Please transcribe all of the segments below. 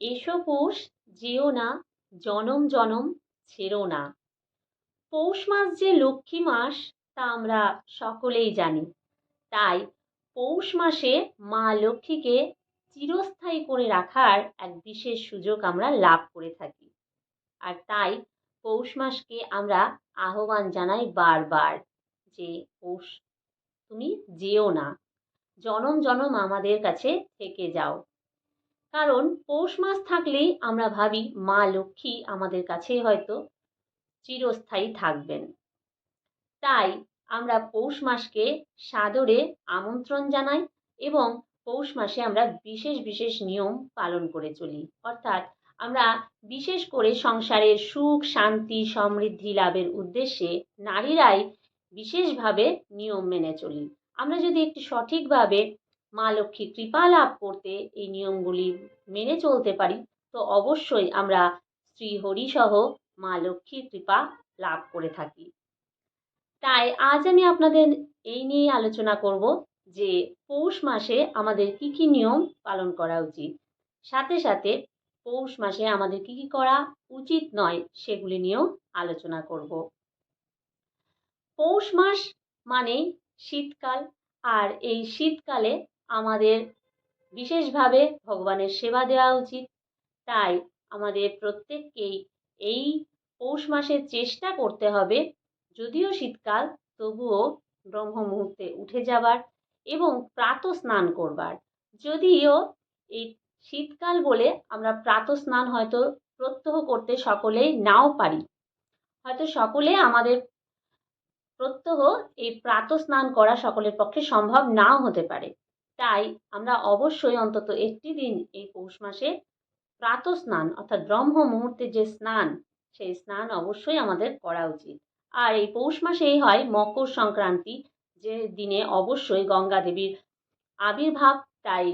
এসো পৌষ, যেও না, জনম জনম, ছেড়ো না। পৌষ মাস যে লক্ষ্মী মাস, তা আমরা সকলেই জানি। তাই পৌষ মাসে মা লক্ষ্মীকে চিরস্থায়ী করে রাখার এক বিশেষ সুযোগ আমরা লাভ করে থাকি। আর তাই পৌষ মাসকে আমরা আহ্বান জানাই বারবার যে, পৌষ, তুমি যেও না। জনম জনম আমাদের কাছে থেকে যাও। কারণ পৌষ মাস থাকলেই আমরা ভাবি মা লক্ষ্মী আমাদের কাছে হয়তো চিরস্থায়ী থাকবেন। তাই আমরা পৌষ মাসকে সাদরে আমন্ত্রণ জানাই এবং পৌষ মাসে আমরা বিশেষ বিশেষ নিয়ম পালন করে চলি। অর্থাৎ আমরা বিশেষ করে সংসারের সুখ, শান্তি, সমৃদ্ধি লাভের উদ্দেশ্যে নারীরাই বিশেষভাবে নিয়ম মেনে চলি। আমরা যদি একটু সঠিকভাবে মা লক্ষ্মীর কৃপা লাভ করতে এই নিয়মগুলি মেনে চলতে পারি, তো অবশ্যই আমরা শ্রী হরিসহ মা লক্ষ্মীর কৃপা লাভ করে থাকি। তাই আজ আমি আপনাদের এই নিয়ে আলোচনা করব যে পৌষ মাসে আমাদের কি কি নিয়ম পালন করা উচিত। সাথে সাথে পৌষ মাসে আমাদের কি কি করা উচিত নয় সেগুলি নিয়েও আলোচনা করব। পৌষ মাস মানেই শীতকাল, আর এই শীতকালে আমাদের বিশেষভাবে ভগবানের সেবা দেওয়া উচিত। তাই আমাদের প্রত্যেককেই এই পৌষ মাসে চেষ্টা করতে হবে, যদিও শীতকাল, তবুও ব্রহ্ম মুহূর্তে উঠে যাবার এবং প্রাত স্নান করবার। যদিও এই শীতকাল বলে আমরা প্রাত স্নান হয়তো প্রত্যহ করতে সকলেই নাও পারি। হয়তো সকলে আমাদের প্রত্যহ এই প্রাত স্নান করা সকলের পক্ষে সম্ভব নাও হতে পারে। তাই আমরা অবশ্যই অন্তত একটি দিন এই পৌষ মাসে প্রাত স্নান অর্থাৎ ব্রহ্ম মুহূর্তে যে স্নান, সেই স্নান অবশ্যই আমাদের করা উচিত। আর এই পৌষ মাসেই হয় মকর সংক্রান্তি, যে দিনে অবশ্যই গঙ্গা দেবীর আবির্ভাব। তাই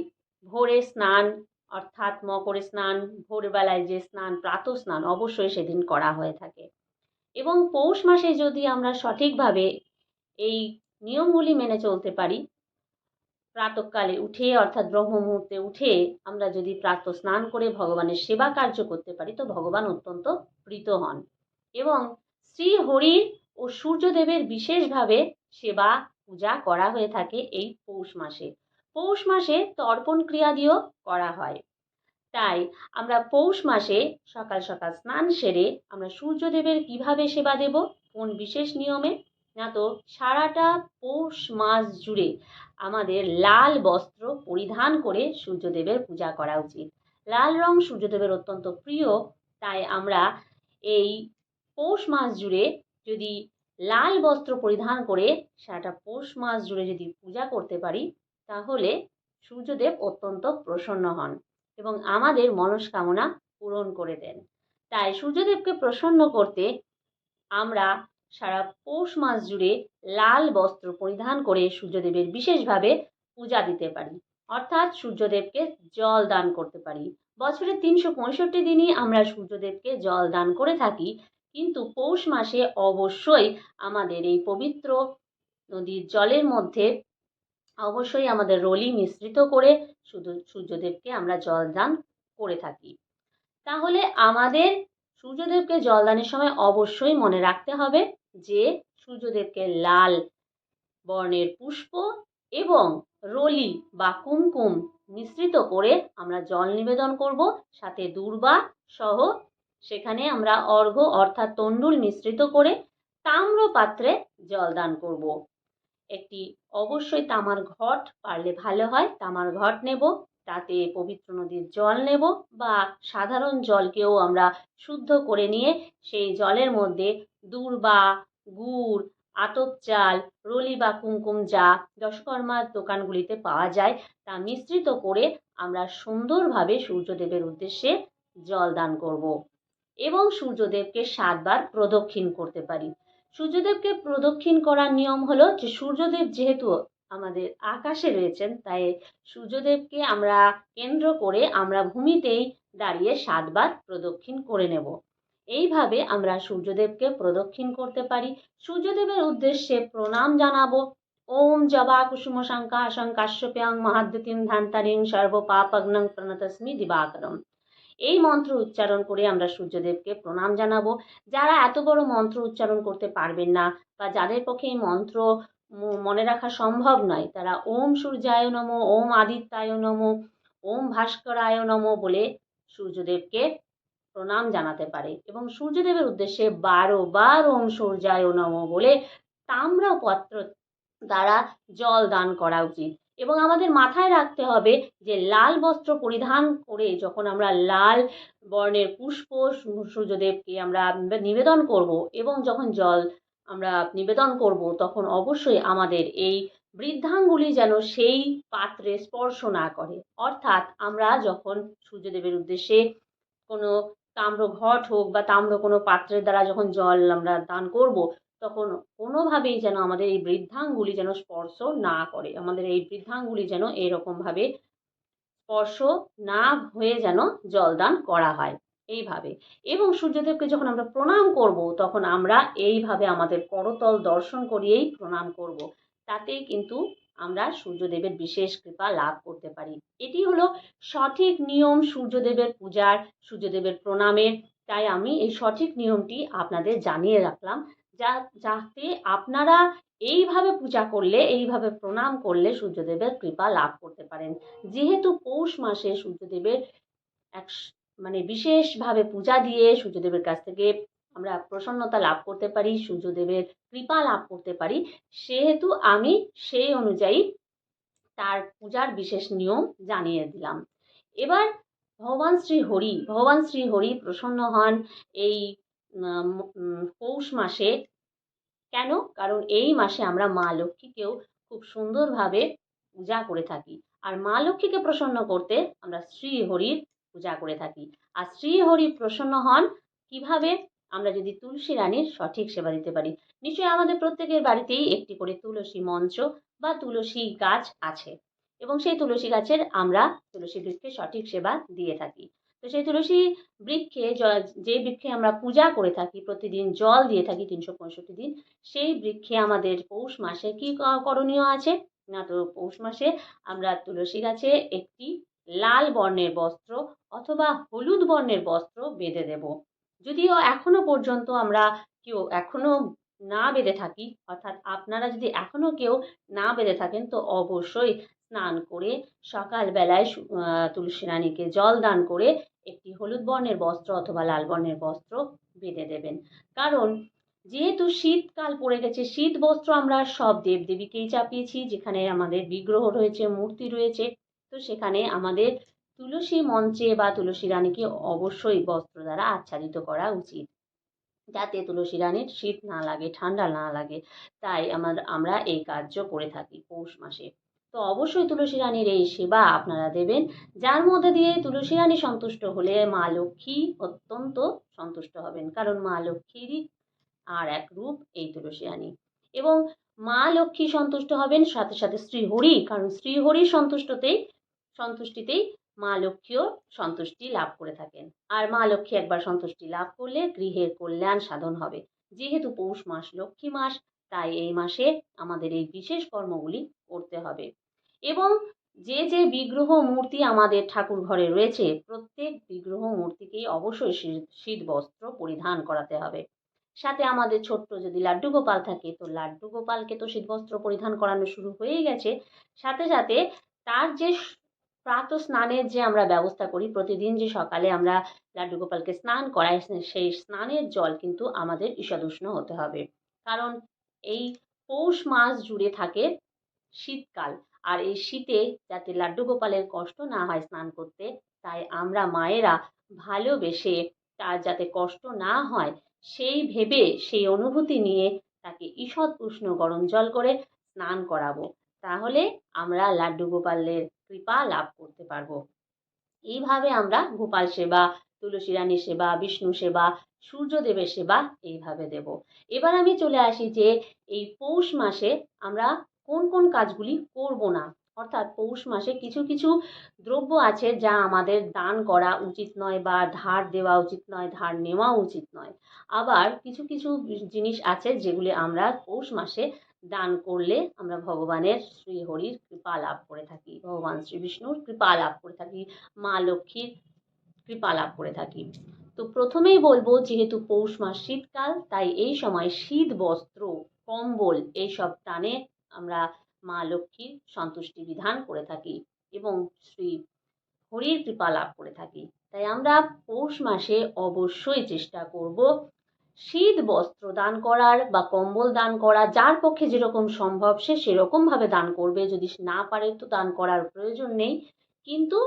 ভোরে স্নান অর্থাৎ মকরে স্নান, ভোরবেলায় যে স্নান প্রাত স্নান অবশ্যই সেদিন করা হয়ে থাকে। এবং পৌষ মাসে যদি আমরা সঠিকভাবে এই নিয়মগুলি মেনে চলতে পারি প্রাতকালে উঠে, অর্থাৎ ব্রহ্ম মুহূর্তে উঠে আমরা যদি প্রাত স্নান করে ভগবানের সেবা কার্য করতে পারি, তো ভগবান অত্যন্ত প্রীত হন। এবং শ্রী হরির ও সূর্যদেবের বিশেষভাবে সেবা পূজা করা হয়ে থাকে এই পৌষ মাসে। পৌষ মাসে তর্পণ ক্রিয়া দিয়েও করা হয়। তাই আমরা পৌষ মাসে সকাল সকাল স্নান সেরে আমরা সূর্যদেবের কীভাবে সেবা দেব, কোন বিশেষ নিয়মে না তো? সারাটা পৌষ মাস জুড়ে আমাদের লাল বস্ত্র পরিধান করে সূর্যদেবের পূজা করা উচিত। লাল রং সূর্যদেবের অত্যন্ত প্রিয়, তাই আমরা এই পৌষ মাস জুড়ে যদি লাল বস্ত্র পরিধান করে সারাটা পৌষ মাস জুড়ে যদি পূজা করতে পারি, তাহলে সূর্যদেব অত্যন্ত প্রসন্ন হন এবং আমাদের মনস্কামনা পূরণ করে দেন। তাই সূর্যদেবকে প্রসন্ন করতে আমরা সারা পৌষ মাস জুড়ে লাল বস্ত্র পরিধান করে সূর্যদেবের বিশেষভাবে পূজা দিতে পারি। অর্থাৎ সূর্যদেবকে জল দান করতে পারি। বছরের তিনশো পঁয়ষট্টি দিনই আমরা সূর্যদেবকে জল দান করে থাকি, কিন্তু পৌষ মাসে অবশ্যই আমাদের এই পবিত্র নদীর জলের মধ্যে অবশ্যই আমাদের রলি মিশ্রিত করে শুধু সূর্যদেবকে আমরা জল দান করে থাকি। তাহলে আমাদের সূর্যদেবকে জলদানের সময় অবশ্যই মনে রাখতে হবে। যে সূর্যদেবকে লাল বর্ণের পুষ্প এবং রলি বা কুমকুম মিশ্রিত করে আমরা জল নিবেদন করব, সাথে দূর্বা সহ সেখানে আমরা অর্ঘ অর্থাৎ তণ্ডুল মিশ্রিত করে তাম্র পাত্রে জল দান করব। একটি অবশ্যই তামার ঘট পারলে ভালো হয়, তামার ঘট নেব। তাতে পবিত্র নদীর জল নেব বা সাধারণ জলকেও আমরা শুদ্ধ করে নিয়ে সেই জলের মধ্যে দূর্বা, গুড়, আতপ চাল, রলি বা কুমকুম যা দশকর্মার দোকানগুলিতে পাওয়া যায়, তা মিশ্রিত করে আমরা সুন্দরভাবে সূর্যদেবের উদ্দেশ্যে জল দান করব এবং সূর্যদেবকে সাতবার প্রদক্ষিণ করতে পারি। সূর্যদেবকে প্রদক্ষিণ করার নিয়ম হলো যে সূর্যদেব যেহেতু আমাদের আকাশে রয়েছেন। তাই সূর্যদেবকে আমরা কেন্দ্র করে আমরা ভূমিতেই দাঁড়িয়ে সাতবার প্রদক্ষিণ করে নেব। এইভাবে আমরা সূর্যদেবকে প্রদক্ষিণ করতে পারি। সূর্যদেবের উদ্দেশ্যে প্রণাম জানাব। ওম জবা কুসুম শঙ্কা শঙ্কাশ্যপ্যাং মহাদ্যতিম ধান্তারিং সর্বপাপগ্নং প্রণতস্মি দিবাকরম। এই মন্ত্র উচ্চারণ করে আমরা সূর্যদেবকে প্রণাম জানাব। যারা এত বড় মন্ত্র উচ্চারণ করতে পারবেন না বা যাদের পক্ষে এই মন্ত্র মনে রাখা সম্ভব নয়। তারা ওম সূর্যায় নম, ওম আদিত্যায় নম, ওম ভাস্করায় নম বলে সূর্যদেবকে প্রণাম জানাতে পারে এবং সূর্যদেবের উদ্দেশ্যে বারো বার ওম সূর্যায় নম বলে তাম্রপত্র দ্বারা জল দান করা উচিত। এবং আমাদের মাথায় রাখতে হবে যে লাল বস্ত্র পরিধান করে যখন আমরা লাল বর্ণের পুষ্প সূর্যদেবকে আমরা নিবেদন করব এবং যখন জল আমরা নিবেদন করব, তখন অবশ্যই আমাদের এই বৃদ্ধাঙ্গুলি যেন সেই পাত্রে স্পর্শ না করে। অর্থাৎ আমরা যখন সূর্যদেবের উদ্দেশ্যে কোনো তাম্র ঘট হোক বা তাম্র কোনো পাত্রের দ্বারা যখন জল আমরা দান করব, তখন কোনোভাবেই যেন আমাদের এই বৃদ্ধাঙ্গুলি যেন স্পর্শ না করে। আমাদের এই বৃদ্ধাঙ্গুলি যেন এরকমভাবে স্পর্শ না হয়ে যেন জলদান করা হয়। এইভাবে। এবং সূর্যদেবকে যখন আমরা প্রণাম করব, তখন আমরা এইভাবে আমাদের করতল দর্শন করিয়েই প্রণাম করব। তাতেই কিন্তু আমরা সূর্যদেবের বিশেষ কৃপা লাভ করতে পারি। এটি হলো সঠিক নিয়ম সূর্যদেবের পূজার, সূর্যদেবের প্রণামের। তাই আমি এই সঠিক নিয়মটি আপনাদের জানিয়ে রাখলাম। যা, যাতে আপনারা এইভাবে পূজা করলে, এইভাবে প্রণাম করলে সূর্যদেবের কৃপা লাভ করতে পারেন। যেহেতু পৌষ মাসে সূর্যদেবের এক মানে বিশেষভাবে পূজা দিয়ে সূর্যদেবের কাছ থেকে আমরা প্রসন্নতা লাভ করতে পারি, সূর্যদেবের কৃপা লাভ করতে পারি। সেহেতু আমি সেই অনুযায়ী তার পূজার বিশেষ নিয়ম জানিয়ে দিলাম। এবার ভগবান শ্রী হরি, ভগবান শ্রী হরি প্রসন্ন হন এই পৌষ মাসে। কেন? কারণ এই মাসে আমরা মা লক্ষ্মীকেও খুব সুন্দরভাবে পূজা করে থাকি। আর মা লক্ষ্মীকে প্রসন্ন করতে আমরা শ্রী হরির পূজা করে থাকি। আর শ্রীহরি প্রসন্ন হন, কীভাবে? আমরা যদি তুলসী রানীর সঠিক সেবা দিতে পারি। নিশ্চয়ই আমাদের প্রত্যেকের বাড়িতেই একটি করে তুলসী মঞ্চ বা তুলসী গাছ আছে। এবং সেই তুলসী গাছের আমরা তুলসী বৃক্ষে সঠিক সেবা দিয়ে থাকি। তো সেই তুলসী বৃক্ষে যে বৃক্ষে আমরা পূজা করে থাকি, প্রতিদিন জল দিয়ে থাকি তিনশো পঁয়ষট্টি দিন, সেই বৃক্ষে আমাদের পৌষ মাসে কি, করণীয় আছে? না তো পৌষ মাসে আমরা তুলসী গাছে একটি লাল বর্ণের বস্ত্র অথবা হলুদ বর্ণের বস্ত্র বেঁধে দেব। যদিও এখনও পর্যন্ত আমরা কেউ এখনও না বেঁধে থাকি, অর্থাৎ আপনারা যদি এখনও কেউ না বেঁধে থাকেন, তো অবশ্যই স্নান করে সকালবেলায় তুলসী রানীকে জল দান করে একটি হলুদ বর্ণের বস্ত্র অথবা লাল বর্ণের বস্ত্র বেঁধে দেবেন। কারণ যেহেতু শীতকাল পড়ে গেছে, শীত বস্ত্র আমরা সব দেবদেবীকেই চাপিয়েছি, যেখানে আমাদের বিগ্রহ রয়েছে, মূর্তি রয়েছে তো সেখানে আমাদের তুলসী মঞ্চে বা তুলসী রানীকে অবশ্যই বস্ত্র দ্বারা আচ্ছাদিত করা উচিত। যাতে তুলসী রানীর শীত না লাগে, ঠান্ডা না লাগে, তাই আমার, আমরা এই কার্য করে থাকি পৌষ মাসে। তো অবশ্যই তুলসী রানীর এই সেবা আপনারা দেবেন, যার মধ্যে দিয়ে তুলসী রানী সন্তুষ্ট হলে মা লক্ষ্মী অত্যন্ত সন্তুষ্ট হবেন। কারণ মা লক্ষ্মীরই আর এক রূপ এই তুলসী রানী। এবং মা লক্ষ্মী সন্তুষ্ট হবেন সাথে সাথে শ্রীহরি, কারণ শ্রীহরির সন্তুষ্টতেই সন্তুষ্টিতেই মা লক্ষ্মীও সন্তুষ্টি লাভ করে থাকেন। আর মা লক্ষ্মী একবার সন্তুষ্টি লাভ করলে গৃহের কল্যাণ সাধন হবে। যেহেতু পৌষ মাস, লক্ষ্মী মাস, তাই এই মাসে আমাদের এই বিশেষ কর্মগুলি করতে হবে। এবং যে যে বিগ্রহ মূর্তি আমাদের ঠাকুর ঘরে রয়েছে, প্রত্যেক বিগ্রহ মূর্তিকেই অবশ্যই শীত- বস্ত্র পরিধান করাতে হবে। সাথে আমাদের ছোট্ট যদি লাড্ডু গোপাল থাকে, তো লাড্ডু গোপালকে তো শীতবস্ত্র পরিধান করানো শুরু হয়েই গেছে। সাথে সাথে তার যে প্রাত স্নানের যে আমরা ব্যবস্থা করি, প্রতিদিন যে সকালে আমরা লাড্ডু গোপালকে স্নান করাই সেই স্নানের জল কিন্তু আমাদের ঈষদুষ্ণ হতে হবে। কারণ এই পৌষ মাস জুড়ে থাকে শীতকাল, আর এই শীতে যাতে লাড্ডু গোপালের কষ্ট না হয় স্নান করতে, তাই আমরা মায়েরা ভালোবেসে তার যাতে কষ্ট না হয়, সেই ভেবে, সেই অনুভূতি নিয়ে তাকে ঈষৎ উষ্ণ গরম জল করে স্নান করাবো। তাহলে আমরা লাড্ডু গোপালের কৃপা লাভ করতে পারব। এইভাবে আমরা গোপাল সেবা, তুলসী রানীর সেবা বিষ্ণু সেবা, সূর্যদেবের সেবা এইভাবে দেব। এবার আমি চলে আসি যে এই পৌষ মাসে আমরা কোন কোন কাজগুলি করব না। অর্থাৎ পৌষ মাসে কিছু কিছু দ্রব্য আছে যা আমাদের দান করা উচিত নয় বা ধার দেওয়া উচিত নয়, ধার নেওয়া উচিত নয়। আবার কিছু কিছু জিনিস আছে যেগুলি আমরা পৌষ মাসে দান করলে আমরা ভগবানের শ্রী হরির কৃপা লাভ করে থাকি, ভগবান শ্রী বিষ্ণুর কৃপা লাভ করে থাকি, মা লক্ষ্মীর কৃপা লাভ করে থাকি। তো প্রথমেই বলব, যেহেতু পৌষ মাস শীতকাল, তাই এই সময় শীত, বস্ত্র, কম্বল এইসব টানে আমরা মা লক্ষ্মীর সন্তুষ্টি বিধান করে থাকি এবং শ্রী হরির কৃপা লাভ করে থাকি। তাই আমরা পৌষ মাসে অবশ্যই চেষ্টা করব শীত বস্ত্র দান করার বা কম্বল দান করা, যার পক্ষে যেরকম সম্ভব সে সেরকমভাবে দান করবে। যদি না পারে তো দান করার প্রয়োজন নেই। কিন্তু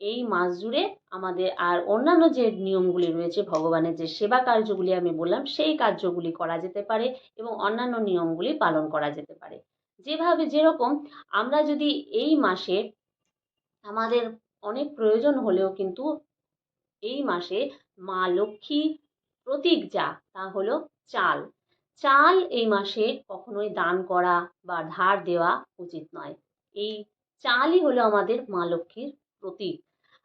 এই মাস জুড়ে আমাদের আর অন্যান্য যে নিয়মগুলি রয়েছে, ভগবানের যে সেবা কার্যগুলি আমি বললাম, সেই কার্যগুলি করা যেতে পারে এবং অন্যান্য নিয়মগুলি পালন করা যেতে পারে। যেভাবে যেরকম আমরা যদি এই মাসে আমাদের অনেক প্রয়োজন হলেও কিন্তু এই মাসে মা লক্ষ্মী প্রতীক যা, তা হলো চাল। চাল এই মাসে কখনোই দান করা বা ধার দেওয়া উচিত নয়। এই চালই হলো আমাদের মা লক্ষ্মীর প্রতীক।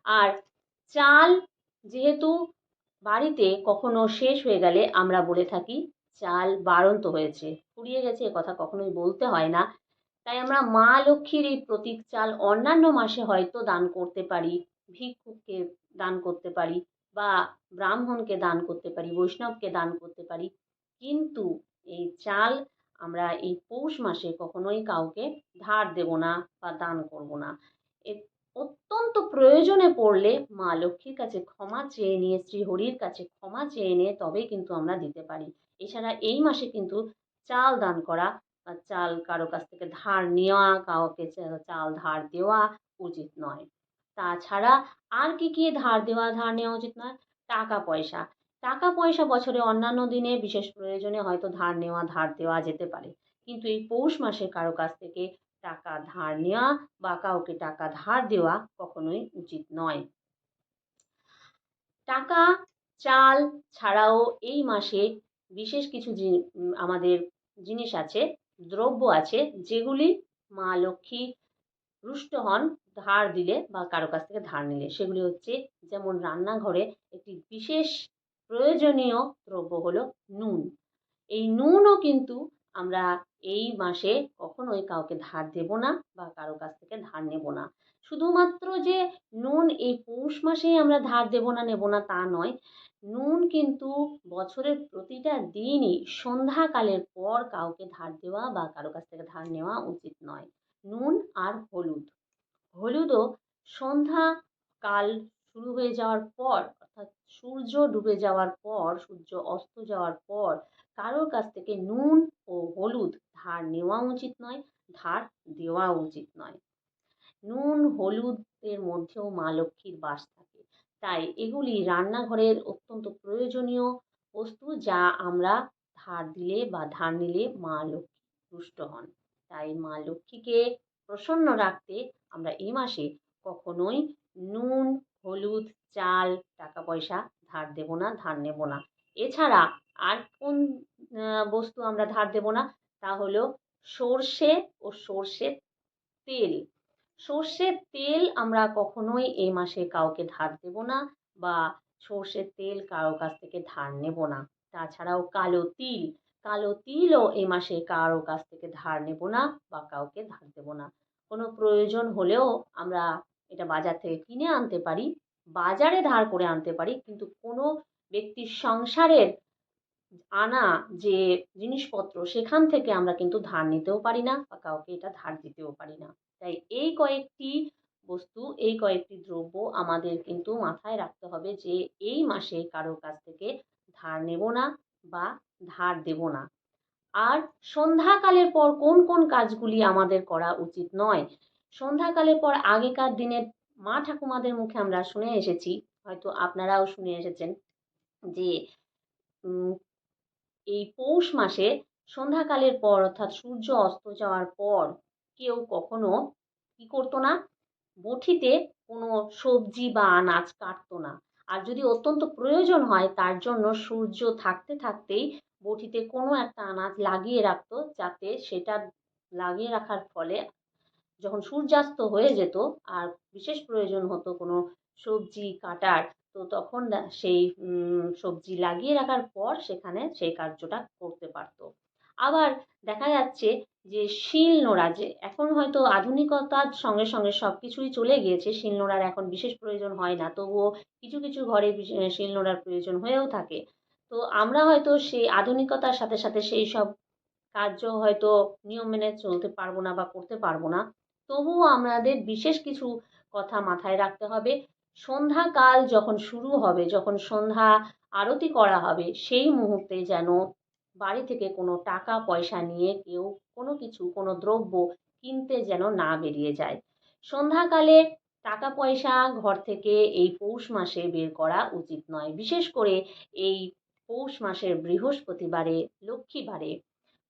আর চাল যেহেতু বাড়িতে কখনো শেষ হয়ে গেলে আমরা বলে থাকি, চাল বাড়ন্ত হয়েছে। ফুরিয়ে গেছে এ কথা কখনোই বলতে হয় না। তাই আমরা মা লক্ষ্মীর এই প্রতীক চাল অন্যান্য মাসে হয়তো দান করতে পারি, ভিক্ষুককে দান করতে পারি। বা ব্রাহ্মণকে দান করতে পারি, বৈষ্ণবকে দান করতে পারি, কিন্তু এই চাল আমরা এই পৌষ মাসে কখনোই কাউকে ধার দেব না বা দান করব না। অত্যন্ত প্রয়োজনে পড়লে মা লক্ষ্মীর কাছে ক্ষমা চেয়ে নিয়ে শ্রীহরির কাছে ক্ষমা চেয়ে নিয়ে তবেই কিন্তু আমরা দিতে পারি। এছাড়া এই মাসে কিন্তু চাল দান করা বা চাল কারও কাছ থেকে ধার নেওয়া, কাউকে চাল ধার দেওয়া উচিত নয়। তাছাড়া আর কি কি ধার দেওয়া, ধার নেওয়া উচিত নয়? টাকা পয়সা টাকা পয়সা বছরে অন্যান্য দিনে বিশেষ প্রয়োজনে হয়তো ধার নেওয়া, ধার দেওয়া যেতে পারে। কিন্তু এই পৌষ মাসে কারও কাছ থেকে টাকা ধার নেওয়া বা কাউকে টাকা ধার দেওয়া কখনোই উচিত নয়। টাকা, চাল ছাড়াও এই মাসে বিশেষ কিছু আমাদের জিনিস আছে, দ্রব্য আছে, যেগুলি মা লক্ষ্মী রুষ্ট হন ধার দিলে বা কারও কাছ থেকে ধার নিলে। সেগুলি হচ্ছে যেমন রান্নাঘরে একটি বিশেষ প্রয়োজনীয় দ্রব্য হলো নুন। এই নুনও কিন্তু আমরা এই মাসে কখনোই কাউকে ধার দেব না বা কারও কাছ থেকে ধার নেব না। শুধুমাত্র যে নুন এই পৌষ মাসেই আমরা ধার দেব না, নেব না তা নয়। নুন কিন্তু বছরের প্রতিটা দিনই সন্ধ্যাকালের পর কাউকে ধার দেওয়া বা কারও কাছ থেকে ধার নেওয়া উচিত নয়। নুন আর হলুদ। হলুদও সন্ধ্যা কাল শুরু হয়ে যাওয়ার পর, অর্থাৎ সূর্য ডুবে যাওয়ার পর, সূর্য অস্ত যাওয়ার পর, কারোর কাছ থেকে নুন ও হলুদ ধার নেওয়া উচিত নয়, ধার দেওয়া উচিত নয়। নুন, হলুদের মধ্যেও মা লক্ষ্মীর বাস থাকে। তাই এগুলি রান্নাঘরের অত্যন্ত প্রয়োজনীয় বস্তু যা আমরা ধার দিলে বা ধার নিলে মা লক্ষ্মী তুষ্ট হন। তাই মা লক্ষ্মীকে প্রসন্ন রাখতে আমরা এই মাসে কখনোই নুন, হলুদ, চাল টাকা পয়সা ধার দেব না, ধার নেব না। এছাড়া আর কোন বস্তু আমরা ধার দেব না? তা হলো সর্ষে ও সর্ষের তেল। সর্ষের তেল আমরা কখনোই এই মাসে কাউকে ধার দেব না বা সর্ষের তেল কারও কাছ থেকে ধার নেব না। তাছাড়াও কালো তিল। কালো তিলও এই মাসে কারও কাছ থেকে ধার নেব না বা কাউকে ধার দেব না। কোনো প্রয়োজন হলেও আমরা এটা বাজার থেকে কিনে আনতে পারি, বাজারে ধার করে আনতে পারি, কিন্তু কোনো ব্যক্তির সংসারের আনা যে জিনিসপত্র সেখান থেকে আমরা কিন্তু ধার নিতেও পারি না বা কাউকে এটা ধার দিতেও পারি না। তাই এই কয়েকটি বস্তু, এই কয়েকটি দ্রব্য আমাদের কিন্তু মাথায় রাখতে হবে যে এই মাসে কারোর কাছ থেকে ধার নেব না বা ধার দেব না। আর সন্ধ্যাকালের পর কোন কোন কাজগুলি আমাদের করা উচিত নয়? সন্ধ্যাকালের পর আগেকার দিনের মা ঠাকুমাদের মুখে আমরা শুনে এসেছি, হয়তো আপনারাও শুনে এসেছেন যে এই পৌষ মাসে সন্ধ্যাকালের পর অর্থাৎ সূর্য অস্ত যাওয়ার পর কেউ কখনো কী করতো না? বঁঠিতে কোনো সবজি বা আনাজ কাটতো না। আর যদি অত্যন্ত প্রয়োজন হয়, তার জন্য সূর্য থাকতে থাকতেই বঁটিতে কোনো একটা আনাজ লাগিয়ে রাখতো, যাতে সেটা লাগিয়ে রাখার ফলে যখন সূর্যাস্ত হয়ে যেত আর বিশেষ প্রয়োজন হতো কোনো সবজি কাটার, তো তখন সেই সবজি লাগিয়ে রাখার পর সেখানে সেই কার্যটা করতে পারতো। আবার দেখা যাচ্ছে যে শিল নোড়া, যে এখন হয়তো আধুনিকতার সঙ্গে সঙ্গে সব কিছুই চলে গিয়েছে, শিল নোড়ার এখন বিশেষ প্রয়োজন হয় না, তবুও কিছু কিছু ঘরে বিশে- শিল নোড়ার প্রয়োজন হয়েও থাকে। তো আমরা হয়তো সেই আধুনিকতার সাথে সাথে সেই সব কার্য হয়তো নিয়ম মেনে চলতে পারব না বা করতে পারব না, তবুও আমাদের বিশেষ কিছু কথা মাথায় রাখতে হবে। সন্ধ্যাকাল যখন শুরু হবে, যখন সন্ধ্যা আরতি করা হবে, সেই মুহূর্তে যেন বাড়ি থেকে কোনো টাকা, পয়সা নিয়ে কেউ কোনো কিছু, কোনো দ্রব্য কিনতে যেন না বেরিয়ে যায়। সন্ধ্যাকালে টাকা, পয়সা ঘর থেকে এই পৌষ মাসে বের করা উচিত নয়। বিশেষ করে এই পৌষ মাসের বৃহস্পতিবারে, লক্ষ্মীবারে।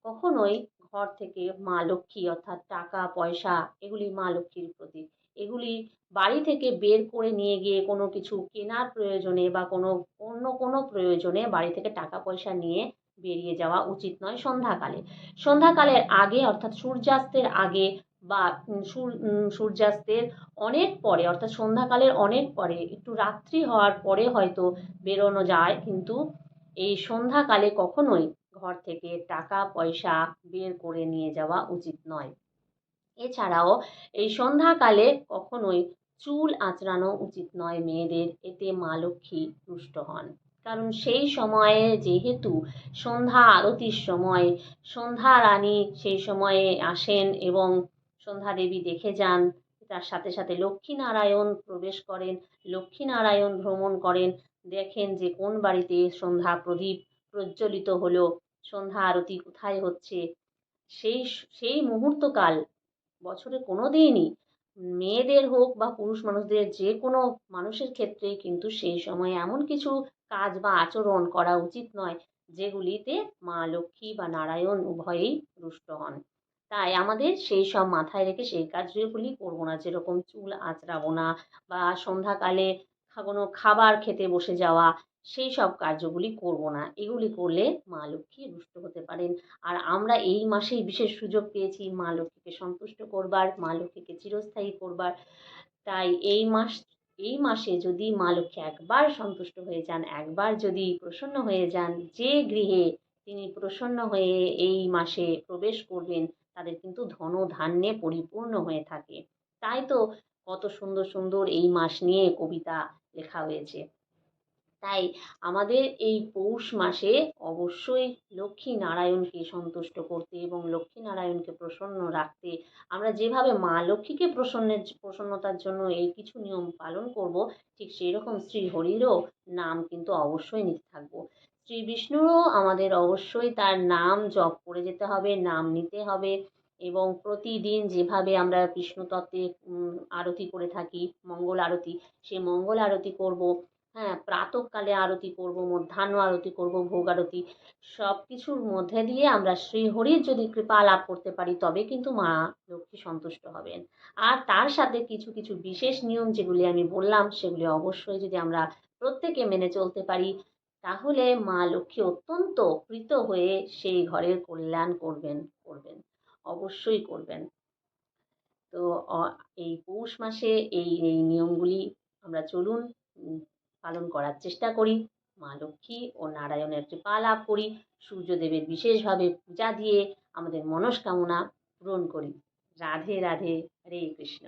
কখনোই ঘর থেকে মা লক্ষ্মী অর্থাৎ টাকা, পয়সা, এগুলি মা লক্ষ্মীর প্রতীক এগুলি বাড়ি থেকে বের করে নিয়ে গিয়ে কোনো কিছু কেনার প্রয়োজনে বা কোনো অন্য কোনো প্রয়োজনে বাড়ি থেকে টাকা, পয়সা নিয়ে বেরিয়ে যাওয়া উচিত নয় সন্ধ্যাকালে। সন্ধ্যাকালের আগে, অর্থাৎ সূর্যাস্তের আগে বা সূর্যাস্তের অনেক পরে, অর্থাৎ সন্ধ্যাকালের অনেক পরে, একটু রাত্রি হওয়ার পরে হয়তো বেরোনো যায়। কিন্তু এই সন্ধ্যাকালে কখনোই ঘর থেকে টাকা, পয়সা বের করে নিয়ে যাওয়া উচিত নয়। এছাড়াও এই সন্ধ্যাকালে কখনোই চুল আঁচড়ানো উচিত নয় মেয়েদের। এতে মা লক্ষ্মী তুষ্ট হন। কারণ সেই সময়ে যেহেতু সন্ধ্যা আরতির সময়, সন্ধ্যা রানী সেই সময়ে আসেন এবং সন্ধ্যা দেবী দেখে যান, তার সাথে সাথে লক্ষ্মীনারায়ণ প্রবেশ করেন, লক্ষ্মীনারায়ণ ভ্রমণ করেন, দেখেন যে কোন বাড়িতে সন্ধ্যা প্রদীপ প্রজ্বলিত হলো, সন্ধ্যা আরতি কোথায় হচ্ছে। সেই সেই মুহূর্তকাল, বছরে কোনো দিনই মেয়েদের হোক বা পুরুষ মানুষদের যে কোনো মানুষের ক্ষেত্রেই কিন্তু সেই সময় এমন কিছু কাজ বা আচরণ করা উচিত নয়, যেগুলিতে মা লক্ষ্মী বা নারায়ণ উভয়েই রুষ্ট হন। তাই আমাদের সেই সব মাথায় রেখে সেই কাজগুলি করব না, যেরকম চুল আঁচড়াবো না বা সন্ধ্যাকালে কোনো খাবার খেতে বসে যাওয়া, সেই সব কার্যগুলি করব না। এগুলি করলে মা লক্ষ্মী রুষ্ট হতে পারেন। আর আমরা এই মাসেই বিশেষ সুযোগ পেয়েছি মা লক্ষ্মীকে সন্তুষ্ট করবার, মা লক্ষ্মীকে চিরস্থায়ী করবার। তাই এই মাস এই মাসে যদি মা লক্ষ্মী একবার সন্তুষ্ট হয়ে যান, একবার যদি প্রসন্ন হয়ে যান, যে গৃহে তিনি প্রসন্ন হয়ে এই মাসে প্রবেশ করবেন, তাদের কিন্তু ধন ধান্যে পরিপূর্ণ হয়ে থাকে। তাই তো কত সুন্দর সুন্দর এই মাস নিয়ে কবিতা লেখা হয়েছে। তাই আমাদের এই পৌষ মাসে অবশ্যই লক্ষ্মী নারায়ণকে সন্তুষ্ট করতে এবং লক্ষ্মী নারায়ণকে প্রসন্ন রাখতে আমরা যেভাবে মা লক্ষ্মীকে প্রসন্নের প্রসন্নতার জন্য এই কিছু নিয়ম পালন করব ঠিক সেই রকম শ্রী হরিরও নাম কিন্তু অবশ্যই নিতে থাকব। শ্রী বিষ্ণুরও আমাদের অবশ্যই তার নাম জপ করে যেতে হবে নাম নিতে হবে এবং প্রতিদিন যেভাবে আমরা বিষ্ণু তত্ত্বে উম, আরতি করে থাকি মঙ্গল আরতি সে মঙ্গল আরতি করব। হ্যাঁ প্রাতঃকালে আরতি করব, মধ্যাহ্ন আরতি করব, ভোগ আরতি সব কিছুর মধ্যে দিয়ে আমরা শ্রীহরির যদি কৃপা লাভ করতে পারি, তবে কিন্তু মা লক্ষ্মী সন্তুষ্ট হবেন। আর তার সাথে কিছু কিছু বিশেষ নিয়ম যেগুলি আমি বললাম, সেগুলি অবশ্যই যদি আমরা প্রত্যেকে মেনে চলতে পারি, তাহলে মা লক্ষ্মী অত্যন্ত কৃত হয়ে সেই ঘরের কল্যাণ করবেন করবেন, অবশ্যই করবেন। তো এই পৌষ মাসে এই এই নিয়মগুলি আমরা চলুন পালন করার চেষ্টা করি। মা লক্ষ্মী ও নারায়ণের কৃপা লাভ করি। সূর্যদেবের বিশেষভাবে পূজা দিয়ে আমাদের মনস্কামনা পূরণ করি। রাধে রাধে, হরে কৃষ্ণ।